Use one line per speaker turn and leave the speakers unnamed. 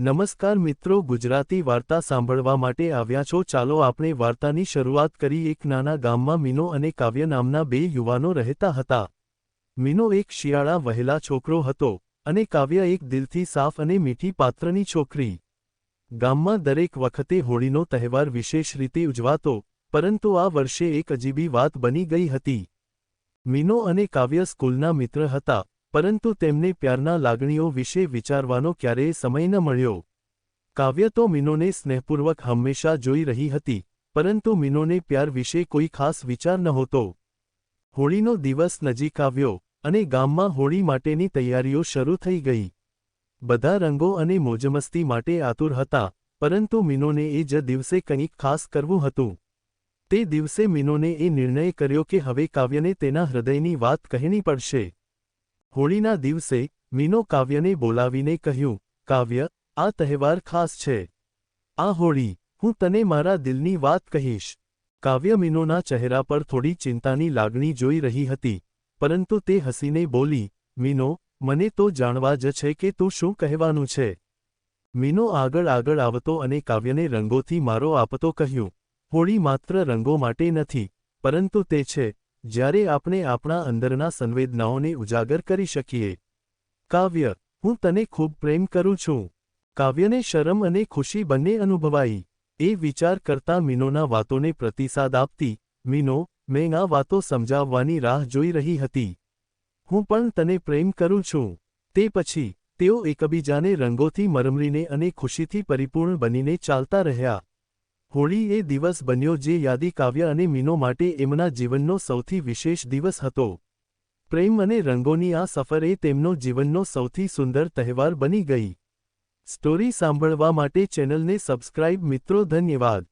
નમસ્કાર મિત્રો, ગુજરાતી વાર્તા સાંભળવા માટે આવ્યા છો. ચાલો આપણે વાર્તાની શરૂઆત કરી. એક નાના ગામમાં મીનો અને કાવ્ય નામના બે યુવાનો રહેતા હતા. મીનો એક શિયાળા વહેલા છોકરો હતો અને કાવ્ય એક દિલથી સાફ અને મીઠી પાત્રની છોકરી. ગામમાં દરેક વખતે હોળીનો તહેવાર વિશેષ રીતે ઉજવાતો, પરંતુ આ વર્ષે એક અજીબી વાત બની ગઈ હતી. મીનો અને કાવ્ય સ્કૂલના મિત્ર હતા. પરંતુ તેમને પ્યારના લાગણીઓ વિશે વિચારવાનો ક્યારેય સમય ન મળ્યો. કાવ્ય તો મીનોને સ્નેહપૂર્વક હંમેશા જોઈ રહી હતી, પરંતુ મીનોને પ્યાર વિશે કોઈ ખાસ વિચાર નહોતો. હોળીનો દિવસ નજીક આવ્યો અને ગામમાં હોળી માટેની તૈયારીઓ શરૂ થઈ ગઈ. બધા રંગો અને મોજમસ્તી માટે આતુર હતા, પરંતુ મીનોને એ જ દિવસે કંઈક ખાસ કરવું હતું. તે દિવસે મીનોને એ નિર્ણય કર્યો કે હવે કાવ્યને તેના હૃદયની વાત કહેણી પડશે. હોળીના દિવસે મીનો કાવ્યને બોલાવીને કહ્યું, કાવ્ય, આ તહેવાર ખાસ છે. આ હોળી, હું તને મારા દિલની વાત કહીશ. કાવ્ય મીનોના ચહેરા પર થોડી ચિંતાની લાગણી જોઈ રહી હતી, પરંતુ તે હસીને બોલી, મીનો, મને તો જાણવા જ છે કે તું શું કહેવાનું છે. મીનો આગળ આગળ આવતો અને કાવ્યને રંગોથી મારો આપતો કહ્યું, હોળી માત્ર રંગો માટે નથી, પરંતુ તે છે. જ્યારે આપણે આપણા અંદરના સંવેદનાઓને ઉજાગર કરી શકીએ. કાવ્ય, હું તને ખૂબ પ્રેમ કરું છું. કાવ્યને શરમ અને ખુશી બંને અનુભવાઈ. એ વિચાર કરતા મીનોના વાતોને પ્રતિસાદ આપતી. મીનો, મેં આ વાતો સમજાવવાની રાહ જોઈ રહી હતી. હું પણ તને પ્રેમ કરું છું. તે પછી, તેઓ એકબીજાને રંગોથી મરમરીને અને ખુશીથી પરિપૂર્ણ બનીને ચાલતા રહ્યા. હોળી એ દિવસ બન્યો જે યાદી કાવ્ય અને મીનો માટે એમના જીવનનો સૌથી વિશેષ દિવસ હતો. પ્રેમ અને રંગોની આ સફર તેમનો જીવનનો સૌથી સુંદર તહેવાર બની ગઈ. સ્ટોરી સાંભળવા માટે ચેનલને સબસ્ક્રાઇબ મિત્રો ધન્યવાદ.